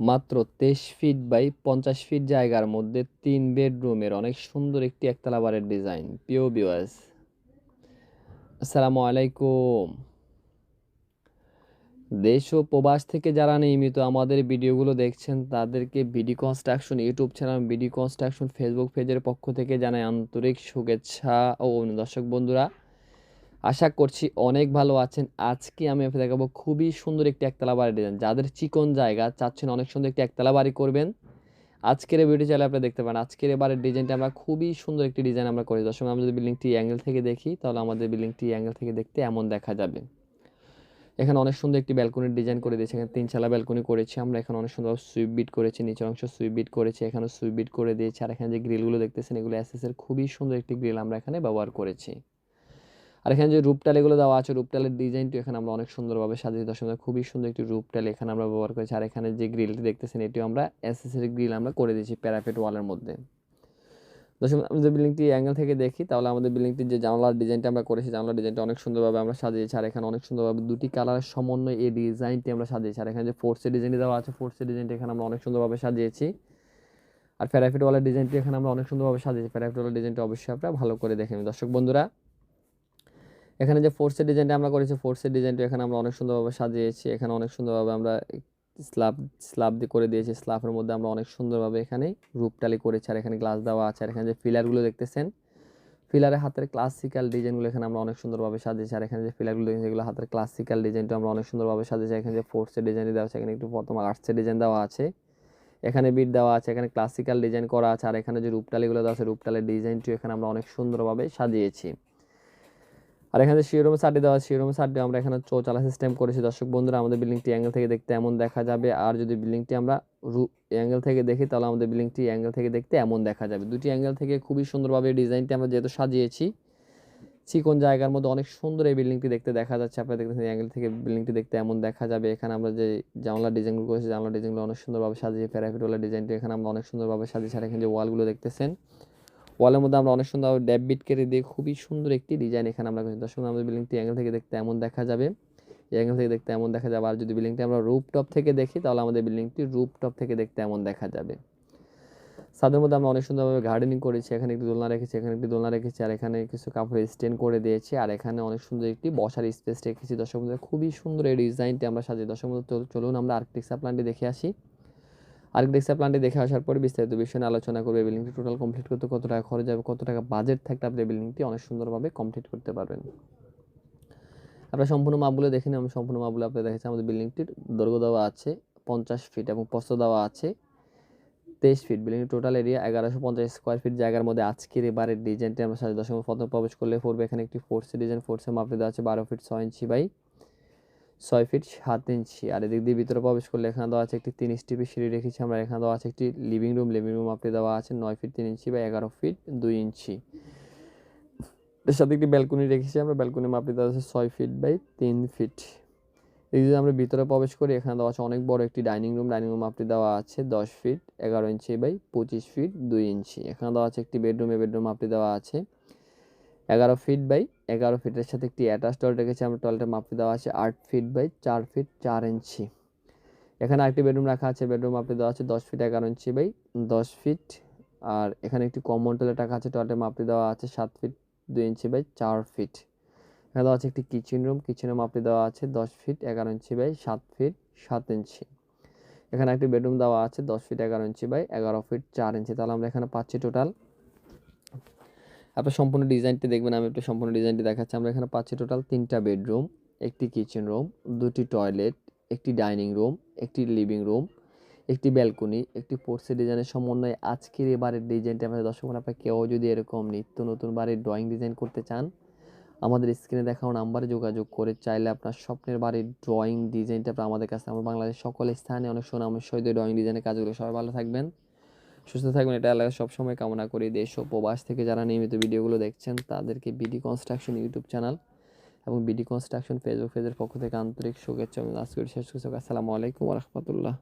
মাত্র তেইশ feet by পঞ্চাশ ফিট জায়গার মধ্যে তিন বেডরুমের অনেক সুন্দর একটি একতলা বাড়ির ডিজাইন পিও বিওয়াস আসসালামু আলাইকুম। দেশ ও প্রবাস থেকে যারা নিয়মিত আমাদের ভিডিওগুলো দেখছেন, তাদেরকে BD construction YouTube channel BD construction Facebook পেজের পক্ষ থেকে জানাই আন্তরিক শুভেচ্ছা ও দর্শক বন্ধুরা আশা করছি অনেক ভালো আছেন। আজকে আমি আপনাদের দেখাবো খুবই সুন্দর একটি একতলা বাড়ি ডিজাইন যাদের চিকন জায়গা চাচ্ছেন অনেক সুন্দর একটি একতলা বাড়ি করবেন। আজকের এই ভিডিও চাইলে আপনি দেখতে পারেন। আজকের এই বাড়ির ডিজাইনটা আমরা খুবই সুন্দর একটি ডিজাইন আমরা করি দর্শক, আমরা যদি বিল্ডিংটি অ্যাঙ্গেল থেকে দেখি, তাহলে আমাদের বিল্ডিংটি অ্যাঙ্গেল থেকে দেখতে এমন দেখা যাবে। এখানে অনেক সুন্দর একটি ব্যালকনির ডিজাইন করে দিয়েছি। এখানে তিন চালা ব্যালকনি করেছি আমরা। এখানে অনেক সুন্দর সুইপ বিট করেছি। নিচের অংশ সুইপ বিট করেছি। এখানে সুইপ বিট করে দিয়েছি। আর এখানে যে গ্রিলগুলো দেখতেছেন, এগুলো এসএসের খুবই সুন্দর একটি গ্রিল আমরা এখানে ব্যবহার করেছি। আর এখানে যে রূপটাল এগুলো দেওয়া আছে, রূপটালের ডিজাইনটি এখানে আমরা অনেক সুন্দরভাবে সাজিয়ে দর্শক খুবই সুন্দর একটি রূপটাল এখানে আমরা ব্যবহার করেছি। আর এখানে যে গ্রিলটি দেখতেছেন, এটিও আমরা এসএসের গ্রিল আমরা করে দিয়েছি প্যারাপেট ওয়ালের মধ্যে। দর্শক আমরা যে বিল্ডিংটি অ্যাঙ্গেল থেকে দেখি, তাহলে আমাদের বিল্ডিংটির যে জানলার ডিজাইনটা আমরা করেছি, জানলার ডিজাইনটা অনেক সুন্দরভাবে আমরা সাজিয়েছি। আর এখানে অনেক সুন্দরভাবে দুটি কালারের সমন্বয়ে এই ডিজাইনটি আমরা সাজিয়েছি। আর এখানে যে ফোর্সের ডিজাইনটি দেওয়া আছে ফোর্সের ডিজাইনটি এখানে আমরা অনেক সুন্দরভাবে সাজিয়েছি। আর প্যারাফিট ওয়ালের ডিজাইনটি এখানে আমরা অনেক সুন্দরভাবে সাজিয়েছি। প্যারাফিট ওয়ালের ডিজাইনটি অবশ্যই আপনারা ভালো করে দেখেন দর্শক বন্ধুরা এখানে যে ফোর্সের ডিজাইনটা আমরা করেছি ফোর্সের ডিজাইনটা এখানে আমরা অনেক সুন্দরভাবে সাজিয়েছি। এখানে অনেক সুন্দরভাবে আমরা স্ল্যাব স্ল্যাব দিয়ে করে দিয়েছি। স্ল্যাবের মধ্যে আমরা অনেক সুন্দরভাবে এখানে রূপটালি করেছি। আর এখানে গ্লাস দেওয়া আছে। আর এখানে যে ফিলারগুলো দেখতেছেন ফিলারের হাতের ক্লাসিক্যাল ডিজাইনগুলো এখানে আমরা অনেক সুন্দরভাবে সাজিয়েছি। আর এখানে যে ফিলারগুলো দেখেছি এগুলো হাতের ক্লাসিক্যাল ডিজাইনটা আমরা অনেক সুন্দরভাবে সাজিয়েছি। এখানে যে ফোর্সের ডিজাইন দেওয়া আছে, এখানে একটু প্রথম আর্টসের ডিজাইন দেওয়া আছে। এখানে বিট দেওয়া আছে, এখানে ক্লাসিক্যাল ডিজাইন করা আছে। আর এখানে যে রূপটালিগুলো দেওয়া আছে রূপটালের ডিজাইনটিও এখানে আমরা অনেক সুন্দরভাবে সাজিয়েছি। আর এখানে শিরোমে সারটি দেওয়া শিরোমে সারটি আমরা এখানে চৌচালা সিস্টেম করেছি। দর্শক বন্ধুরা, আমাদের বিল্ডিংটি অ্যাঙ্গেল থেকে দেখতে এমন দেখা যাবে। আর যদি বিল্ডিংটি আমরা রু অ্যাঙ্গেল থেকে দেখি, তাহলে আমাদের বিল্ডিংটি অ্যাঙ্গেল থেকে দেখতে এমন দেখা যাবে। দুটি অ্যাঙ্গেল থেকে খুবই সুন্দরভাবে ডিজাইনটি আমরা যেহেতু সাজিয়েছি চিকন জায়গার মধ্যে অনেক সুন্দর এই বিল্ডিংটি দেখতে দেখা যাচ্ছে। আপনারা দেখতেছেন অ্যাঙ্গেল থেকে বিল্ডিংটি দেখতে এমন দেখা যাবে। এখানে আমরা যে জানলার ডিজাইনগুলো করেছি, জানলার ডিজাইনগুলো অনেক সুন্দরভাবে সাজিয়ে প্যারাফিটোলার ডিজাইনটি এখানে আমরা অনেক সুন্দরভাবে সাজিয়েছি। আর এখানে যে ওয়ালগুলো দেখতেছেন ওয়ালের মধ্যে আমরা অনেক সুন্দর ড্যাব বিট কেটে দিয়ে খুবই সুন্দর একটি ডিজাইন এখানে আমরা করেছি দর্শক আমাদের বিল্ডিংটি অ্যাঙ্গেল থেকে দেখতে এমন দেখা যাবে। এই অ্যাঙ্গেল থেকে দেখতে এমন দেখা যাবে। আর যদি বিল্ডিংটি আমরা রুপ টপ থেকে দেখি, তাহলে আমাদের বিল্ডিংটি রুপ টপ থেকে দেখতে এমন দেখা যাবে। ছাদের মধ্যে আমরা অনেক সুন্দরভাবে গার্ডেনিং করেছি। এখানে একটি দোলনা রেখেছি, এখানে একটি দোলনা রেখেছি, আর এখানে কিছু কাপড় স্টেন করে দিয়েছি, আর এখানে অনেক সুন্দর একটি বসার স্পেস রেখেছি। দর্শক খুবই সুন্দর এই ডিজাইনটি আমরা সাজিয়ে। দর্শক চলুন আমরা আর্কিটেকচার প্ল্যানটি দেখে আসি। আর্কিটেকচার প্ল্যানটি দেখে আসার পরে বিস্তারিত বিষয় নিয়ে আলোচনা করবে। বিল্ডিংটি টোটাল কমপ্লিট করতে কত টাকা খরচ যাবে কত টাকা বাজেট থাকলে আপনি বিল্ডিংটি অনেক সুন্দরভাবে কমপ্লিট করতে পারবেন। আপনার সম্পূর্ণ মাপগুলো দেখে নিন, আমি সম্পূর্ণ মাপগুলো আপনাদের দেখেছি আমাদের বিল্ডিংটির দৈর্ঘ্য দেওয়া আছে পঞ্চাশ ফিট এবং প্রস্থ দেওয়া আছে তেইশ ফিট বিল্ডিংয়ের টোটাল এরিয়া এগারোশো পঞ্চাশ স্কোয়ার ফিট জায়গার মধ্যে আজকের এবারের ডিজাইনটি আমরা সাড়ে দশম প্রথম প্রবেশ করলে পড়বে। এখানে একটি ফোর্সে ডিজাইন ফোর্সে মাপটি দেওয়া আছে, বারো ফিট ছয় ইঞ্চি বাই ছয় ফিট সাত ইঞ্চি। আর এদিক দিয়ে ভিতরে প্রবেশ করলে এখানে দেওয়া আছে একটি তিন স্টিপি সিঁড়ি রেখেছি। আমরা এখানে দেওয়া আছে একটি লিভিং রুম লিভিং রুম আপনি দেওয়া আছে নয় ফিট তিন ইঞ্চি বা এগারো ফিট দুই ইঞ্চি। এর সাথে একটি ব্যালকনি রেখেছি আমরা। ব্যালকনি মাপটি দেওয়া আছে ছয় ফিট বাই তিন ফিট। এই যদি আমরা ভিতরে প্রবেশ করি, এখানে দেওয়া আছে অনেক বড় একটি ডাইনিং রুম ডাইনিং রুম মাপটি দেওয়া আছে দশ ফিট এগারো ইঞ্চি বাই পঁচিশ ফিট দুই ইঞ্চি। এখানে দেওয়া আছে একটি বেডরুম এই বেডরুম মাপটি দেওয়া আছে। এগারো ফিট বাই এগারো ফিটের সাথে একটি অ্যাটাচ টয়লেট রেখেছি। আমরা টয়লেটের মাপটি দেওয়া আছে আট ফিট বাই চার ফিট চার ইঞ্চি। এখানে আরেকটি বেডরুম রাখা আছে। বেডরুম মাপটি দেওয়া আছে দশ ফিট এগারো ইঞ্চি বাই দশ ফিট আর এখানে একটি কমন টয়লেট রাখা আছে। টয়লেটের মাপটি দেওয়া আছে সাত ফিট দুই ইঞ্চি বাই চার ফিট এখানে দেওয়া আছে একটি কিচেন রুম কিচেনের মাপটি দেওয়া আছে দশ ফিট এগারো ইঞ্চি বাই সাত ফিট সাত ইঞ্চি। এখানে একটি বেডরুম দেওয়া আছে দশ ফিট এগারো ইঞ্চি বাই এগারো ফিট চার ইঞ্চি। তাহলে আমরা এখানে পাচ্ছি টোটাল আপনার সম্পূর্ণ ডিজাইনটি দেখবেন, আমি একটু সম্পূর্ণ ডিজাইনটি দেখাচ্ছি। আমরা এখানে পাচ্ছি টোটাল তিনটা বেডরুম, একটি কিচেন রুম, দুটি টয়লেট, একটি ডাইনিং রুম, একটি লিভিং রুম, একটি ব্যালকনি, একটি পোর্সে ডিজাইনের সমন্বয়ে আজকের এই বাড়ির ডিজাইনটি আমাদের দর্শক আপনার কেউ যদি এরকম নিত্য নতুন বাড়ির ড্রয়িং ডিজাইন করতে চান, আমাদের স্ক্রিনে দেখাও নাম্বারে যোগাযোগ করে চাইলে আপনার স্বপ্নের বাড়ির ড্রয়িং ডিজাইনটা আপনার আমাদের কাছে, আমার বাংলাদেশ সকল স্থানে অনেক সুনামের সহিত ড্রয়িং ডিজাইনের কাজগুলো সবাই ভালো থাকবেন। সুস্থ থাকবেন, এটা এলাকা সবসময় কামনা করি। দেশ ও প্রবাস থেকে যারা নিয়মিত ভিডিওগুলো দেখছেন, তাদেরকে বিডি কনস্ট্রাকশন ইউটিউব চ্যানেল এবং বিডি কনস্ট্রাকশন ফেসবুক পেজের পক্ষ থেকে আন্তরিক শুভেচ্ছা আজকে শেষ করছি আসসালামু আলাইকুম রহমতুল্লাহ।